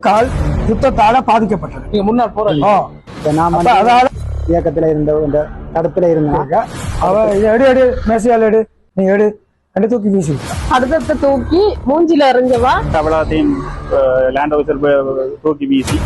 கால் யுத்தத்தால பாதிக்கப்பட்டது. நீங்க முன்னாள் வந்து அதால இயக்கத்துல இருந்த இந்த தடுப்புல இருந்தேன் அவ எடு எடு மேசையால் எடு நீ எடு. ரெண்டு தூக்கி வீசி. அடுத்தடுத்து தூக்கி மூஞ்சில எறிஞ்சவா? லேண்ட் ஹவுசர் தூக்கி வீசி.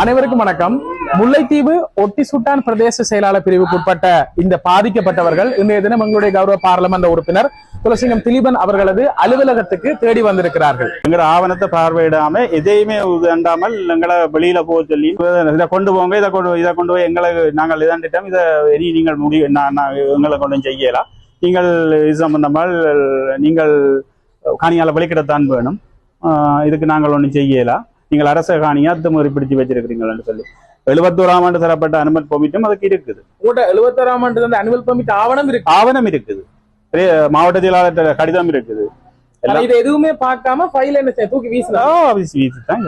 அனைவருக்கும் வணக்கம். முல்லைத்தீவு ஒட்டி சுட்டான் பிரதேச செயலாளர் பிரிவுக்கு உட்பட்ட இந்த பாதிக்கப்பட்டவர்கள் இன்றைய தினம் எங்களுடைய கௌரவ பாராளுமன்ற உறுப்பினர் துளசிங்கம் திலீபன் அவர்களது அலுவலகத்துக்கு தேடி வந்திருக்கிறார்கள். எங்களோட ஆவணத்தை பார்வையிடாம எதையுமே உதண்டாமல் எங்களை வெளியில போக சொல்லி இதை கொண்டு போங்க இதை கொண்டு இதை கொண்டு போய் எங்களை நாங்கள் இதாண்டிட்டோம். இதை இனி நீங்கள் முடிவு எங்களை கொண்டு செய்யலாம். நீங்கள் இது சம்பந்தமாக நீங்கள் காணியால வெளிக்கிடத்தான் வேணும். ஆஹ் இதுக்கு நாங்கள் ஒன்றும் செய்யலாம் நீங்கள் அரச காணியா அத்துமுறை பிடிச்சு வச்சிருக்கிறீங்கன்னு சொல்லி. எழுபத்தோராம் ஆண்டு தரப்பட்ட அனுமதி பொமிட்டும் அதுக்கு இருக்குது. உங்கள்கிட்ட எழுபத்தாறாம் ஆண்டு அந்த அனுவல் பெர்மிட் ஆவணம் இருக்கு. ஆவணம் இருக்குது. மாவட்ட செயலாளர் கடிதம் இருக்குது. இதை எதுவுமே பார்க்காம ஃபைல் என்ன தூக்கி வீசலாம் வீசி தான்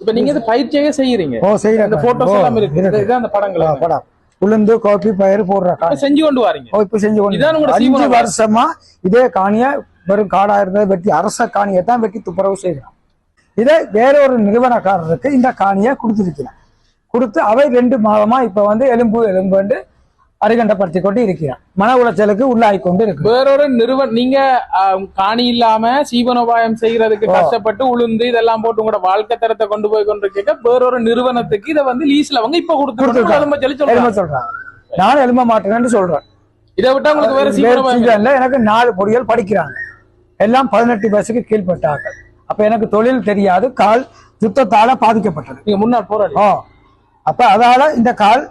இப்ப நீங்க இது பயிற்சியே செய்யறீங்க? ஓ செய்யற அந்த போட்டோஸ் எல்லாம் இருக்கு. இது- இதுதான் அந்த படங்கள். படம். உளுந்து காப்பி பயிர் போடுற இப்ப காணி செஞ்சு கொண்டு வாரீங்க. ஓ இப்ப செஞ்சு கொண்டு இதான் உங்களோட அஞ்சு சீமன வருஷமா இதே காணிய வெறும் காடா இருந்ததை வெட்டி அரச காணியை தான் வெட்டி துப்புரவு செய்யறான். இதே வேற ஒரு நிறுவனக்காரருக்கு இந்த காணியை கொடுத்திருக்கிறான். கொடுத்து அவை ரெண்டு மாதமா இப்ப வந்து எலும்பு எலும்புண்டு அருகண்டப்படுத்தி கொண்டு இருக்கிறான் மன உளைச்சலுக்கு உள்ளாகி கொண்டு இருக்கு வேறொரு நிறுவனம் நீங்க காணி இல்லாம சீவனோபாயம் செய்யறதுக்கு. கஷ்டப்பட்டு உளுந்து இதெல்லாம் போட்டு உங்களோட வாழ்க்கை தரத்தை கொண்டு போய் கொண்டு இருக்க வேறொரு நிறுவனத்துக்கு இதை வந்து லீஸ்ல அவங்க இப்ப கொடுத்து. எலும்ப சொல்லி சொல்றாங்க. சொல்றான் நான் எலும்ப மாட்டேன்னு சொல்றேன். இதை விட்டா உங்களுக்கு வேற சீவனோபாயம் எனக்கு நாலு பொடிகள் படிக்கிறாங்க. எல்லாம் பதினெட்டு வயசுக்கு கீழ்பட்டார்கள் அப்ப எனக்கு தொழில் தெரியாது கால் யுத்தத்தால பாதிக்கப்பட்டது. நீங்க முன்னாள் போராளி. ஓ. அப்ப அதால இந்த கால்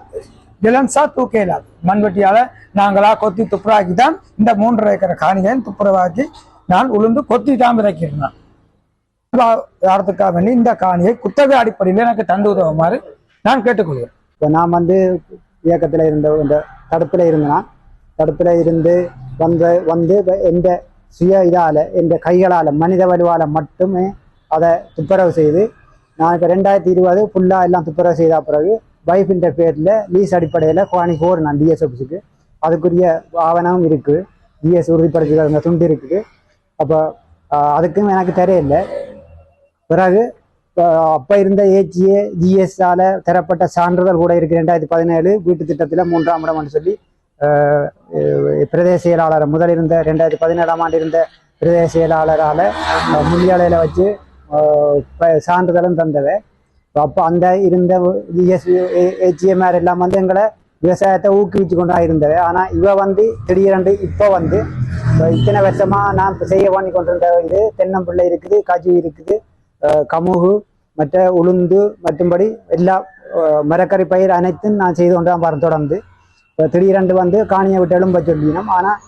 இளன்சா தூக்க இயலாது மண்வெட்டியால நாங்களா கொத்தி துப்புராக்கி தான் இந்த மூன்றரை ஏக்கர் காணியை துப்புரவாக்கி நான் உளுந்து கொத்தி தான் இறக்கியிருந்தேன் வாரத்துக்காக வேண்டி இந்த காணியை குத்தகை அடிப்படையில் எனக்கு தந்து உதவுமாறு நான் கேட்டுக்கொள்கிறேன். இப்போ நான் வந்து இயக்கத்தில் இருந்த இந்த தடுப்பில் இருந்தேன்னா தடுப்பில் இருந்து வந்த வந்து எந்த சுய இதால் எந்த கைகளால் மனித வலுவால் மட்டுமே அதை துப்புரவு செய்து நான் இப்போ ரெண்டாயிரத்தி இருபது ஃபுல்லாக எல்லாம் துப்புரவு செய்த பிறகு வைஃபின்ற பேரில் லீஸ் அடிப்படையில் குவாணி நான் டிஎஸ் ஆஃபீஸுக்கு அதுக்குரிய ஆவணமும் இருக்குது டிஎஸ் உறுதிப்படுத்துகிற அந்த துண்டு இருக்குது. அப்போ அதுக்கும் எனக்கு தெரியல. பிறகு அப்போ இருந்த ஏஜிஏ ஜிஎஸ்ஆல தரப்பட்ட சான்றிதழ் கூட இருக்குது ரெண்டாயிரத்தி பதினேழு வீட்டு திட்டத்தில் மூன்றாம் இடம்னு சொல்லி பிரதேச செயலாளர் முதல் இருந்த ரெண்டாயிரத்தி பதினேழாம் ஆண்டு இருந்த பிரதேச செயலாளரால் அஹ், வச்சு ப- சான்றிதழும் தந்தவை. அப்போ அந்த இருந்த ஜிஎஸ் ஏஜிஎம்ஆர் எல்லாம் வந்து எங்களை விவசாயத்தை ஊக்குவிச்சு கொண்டா இருந்தவ ஆனால் இவ வந்து திடீரென்று இப்போ வந்து இத்தனை வருஷமாக நான் செய்ய பண்ணி கொண்டிருந்த இது தென்னம்பிள்ளை இருக்குது கஜு இருக்குது கமுகு மற்ற உளுந்து மற்றும்படி எல்லா மரக்கறி பயிர் அனைத்தும் நான் செய்து கொண்டு தான் தொடர்ந்து. இப்போ திடீரென்று வந்து காணியை விட்டு எலும்ப சொல்லினோம். ஆனால்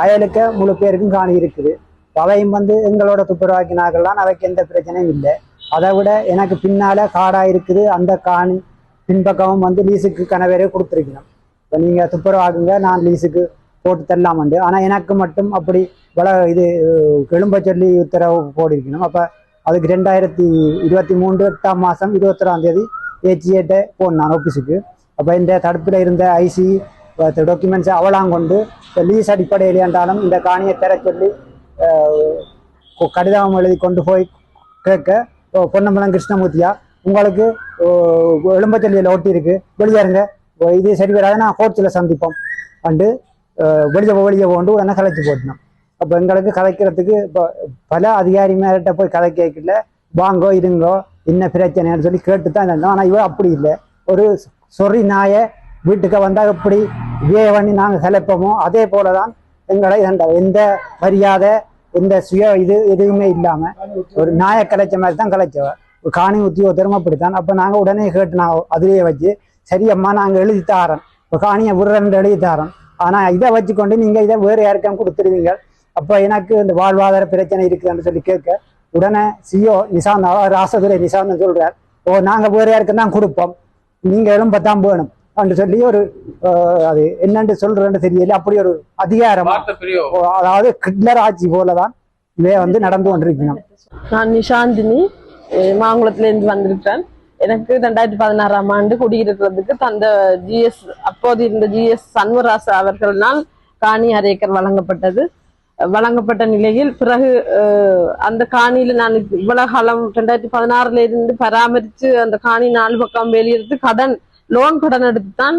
அயலுக்க முழு பேருக்கும் காணி இருக்குது. அவையும் வந்து எங்களோட துப்புரவாக்கினார்கள்லாம் அவைக்கு எந்த பிரச்சனையும் இல்லை. அதை விட எனக்கு பின்னால காடா இருக்குது அந்த காணி பின்பக்கமும் வந்து லீஸுக்கு கணவரே கொடுத்துருக்கணும். இப்போ நீங்கள் துப்புரவாக்குங்க நான் லீஸுக்கு போட்டு தரலாமண்டு. ஆனால் எனக்கு மட்டும் அப்படி பல இது எழும்ப சொல்லி உத்தரவு போடிருக்கணும் அப்போ அதுக்கு ரெண்டாயிரத்தி இருபத்தி மூன்று எட்டாம் மாதம் இருபத்தொராம் தேதி ஏச்சிஏட்ட போனான் ஆஃபீஸுக்கு அப்போ இந்த தடுப்பில் இருந்த ஐசி டாக்குமெண்ட்ஸை அவளாம் கொண்டு இப்போ லீஸ் அடிப்படையில் என்றாலும் இந்த காணியை தர சொல்லி கடிதம் எழுதி கொண்டு போய் கேட்க பொன்னம்பலம் கிருஷ்ணமூர்த்தியா? உங்களுக்கு எலும்பச்சல்லியில் ஒட்டி இருக்கு வெளியேறுங்க இது சரி வராது. நான் கோர்ட்டில் சந்திப்போம். அண்டு வெளியே வெளியே போண்டு உடனே கலைச்சு போட்டணும் அப்போ எங்களுக்கு கலைக்கிறதுக்கு இப்போ பல அதிகாரி மேலிட்ட போய் கதை கேட்கல. வாங்கோ இருங்கோ என்ன பிரச்சனைன்னு சொல்லி கேட்டு தான் இருந்தோம் ஆனால் இவ அப்படி இல்லை. ஒரு சொறி நாயை வீட்டுக்கு வந்தால் எப்படி வே பண்ணி நாங்கள் கலைப்போமோ அதே போல தான் எங்களை எந்த மரியாதை எந்த சுய இது எதுவுமே இல்லாமல் ஒரு நாயை கலைச்ச மாதிரி தான் கலைச்சவர் ஒரு காணி உத்தியோகத்தரும் அப்படித்தான். அப்போ நாங்கள் உடனே கேட்டு நான் அதிலேயே வச்சு சரியம்மா நாங்கள் எழுதி தாரோம். இப்போ காணியை விடுறேன் எழுதி தாரோம். ஆனால் இதை வச்சுக்கொண்டு நீங்கள் இதை வேறு யாருக்கும் கொடுத்துருவீங்க? அப்போ எனக்கு இந்த வாழ்வாதார பிரச்சனை இருக்குதுன்னு சொல்லி கேட்க உடனே சிஓ நிசாந்த் ராசதுரை நிசாந்த் சொல்கிறார் ஓ நாங்கள் வேறு யாருக்கு தான் கொடுப்போம். நீங்கள் எலும்ப வேணும். அப்படின்னு சொல்லி ஒரு அது என்னன்னு சொல்றேன்னு தெரியல. அப்படி ஒரு அதிகாரம். அதாவது கிட்லர் ஆட்சி போலதான் இவே வந்து நடந்து கொண்டிருக்கணும் நான் நிஷாந்தினி மாங்குளத்துல இருந்து வந்திருக்கிறேன். எனக்கு ரெண்டாயிரத்தி பதினாறாம் ஆண்டு குடியிருக்கிறதுக்கு தந்த ஜிஎஸ் அப்போது இருந்த ஜிஎஸ் சண்முகராசா அவர்களால் காணி அரை ஏக்கர் வழங்கப்பட்டது. வழங்கப்பட்ட நிலையில் பிறகு அந்த காணியில நான் இவ்வளவு காலம் ரெண்டாயிரத்தி பதினாறுல இருந்து பராமரிச்சு அந்த காணி நாலு பக்கம் வெளியெடுத்து கடன் லோன் கடன் எடுத்து தான்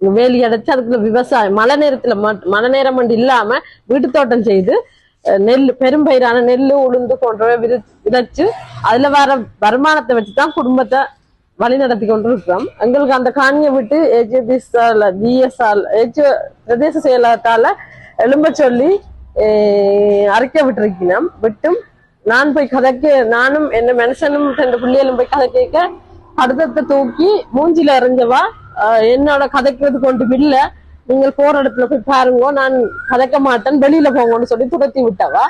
வேலி அடைச்சு அதுக்குள்ள விவசாயம் மழை நேரத்துல மழை நேரம் இல்லாம வீட்டு தோட்டம் செய்து நெல் பெரும்பயிரான நெல் உளுந்து போன்றவை வித விதைச்சு அதுல வர வருமானத்தை வச்சுதான் குடும்பத்தை வழி நடத்தி கொண்டு இருக்கிறோம் எங்களுக்கு அந்த காணியை விட்டு ஏஜிஎஸ்ஆர் ஏஜி பிரதேச செயலகத்தால எழும்ப சொல்லி அஹ், அறிக்கை விட்டும் நான் போய் கதைக்க நானும் என்ன மனுஷனும் ரெண்டு பிள்ளைகளும் போய் கதை கேட்க கடிதத்தை தூக்கி மூஞ்சில எறிஞ்சவா? என்னோட கதைக்கிறதுக்கு ஒன்று இல்ல. நீங்கள் போற இடத்துல போய் பாருங்க நான் கதைக்க மாட்டேன் வெளியில போங்கன்னு சொல்லி துரத்தி விட்டவா?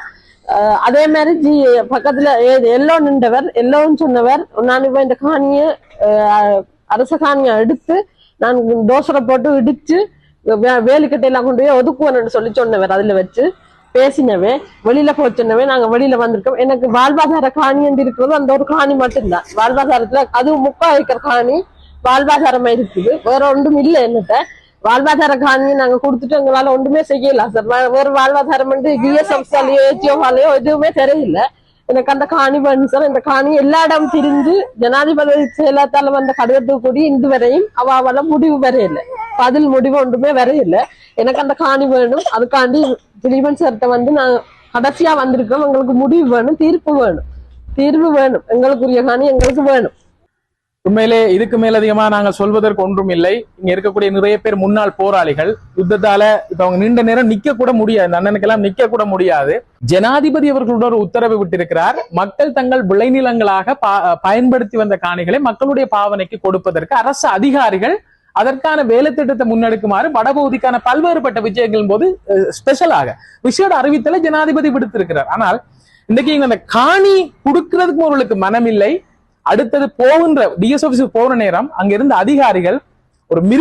அதே மாதிரி ஜி பக்கத்துல எல்லோ நின்றவர் எல்லோன்னு சொன்னவர் நான் இப்ப இந்த காணியை அரச காணியை எடுத்து நான் தோசரை போட்டு இடிச்சு வேலுக்கட்டையெல்லாம் கொண்டு போய் ஒதுக்குவேன்னு சொல்லி சொன்னவர் அதுல வச்சு. பேசினவே வெளியில போச்சுனவே நாங்க வெளியில வந்திருக்கோம். எனக்கு வாழ்வாதார காணி என்று இருக்கிறது அந்த ஒரு காணி மட்டும்தான். வாழ்வாதாரத்துல அது முக்கா வைக்கிற காணி வாழ்வாதாரமா இருக்குது. வேற ஒன்றும் இல்லை என்னட்ட வாழ்வாதார காணியை நாங்க கொடுத்துட்டு எங்களால ஒன்றுமே செய்யலாம் சார் வேற வாழ்வாதாரம் வந்து ஜிஎஸ்எம்சாலையோ ஏஜிஓவாலையோ எதுவுமே தெரியல. எனக்கு அந்த காணி வேணும் சார். இந்த காணி எல்லா இடம் திரிந்து ஜனாதிபதி செயலத்தால வந்த கடிதத்துக்கு கூடி இன்று வரையும் அவ அவள முடிவு வரையில பதில் முடிவு ஒன்றுமே வரையில எனக்கு அந்த காணி வேணும். அதுக்காண்டி திலீபன் சார்கிட்ட வந்து நான் கடைசியா வந்திருக்கோம் எங்களுக்கு முடிவு வேணும் தீர்ப்பு வேணும். தீர்வு வேணும். எங்களுக்குரிய காணி எங்களுக்கு வேணும். உண்மையிலே இதுக்கு மேலதிகமா நாங்கள் சொல்வதற்கு ஒன்றும் இல்லை. இங்க இருக்கக்கூடிய நிறைய பேர் முன்னாள் போராளிகள். யுத்தத்தால இப்ப அவங்க நீண்ட நேரம் நிக்க கூட முடியாது. இந்த அண்ணனுக்கெல்லாம் நிக்க கூட முடியாது. ஜனாதிபதி அவர்களோட ஒரு உத்தரவு விட்டிருக்கிறார். மக்கள் தங்கள் விளைநிலங்களாக பா- பயன்படுத்தி வந்த காணிகளை மக்களுடைய பாவனைக்கு கொடுப்பதற்கு அரசு அதிகாரிகள் அதற்கான வேலை திட்டத்தை முன்னெடுக்குமாறு வடபகுதிக்கான பல்வேறுபட்ட விஜயங்களின் போது ஸ்பெஷலாக விஷயோட அறிவித்தலை ஜனாதிபதி விடுத்திருக்கிறார். ஆனால் இன்றைக்கு இங்க அந்த காணி கொடுக்கிறதுக்கு அவர்களுக்கு மனமில்லை. அடுத்தது போகின்ற டிஎஸ் ஆபீஸுக்கு போகிற நேரம் அங்கிருந்த அதிகாரிகள் ஒரு மிரு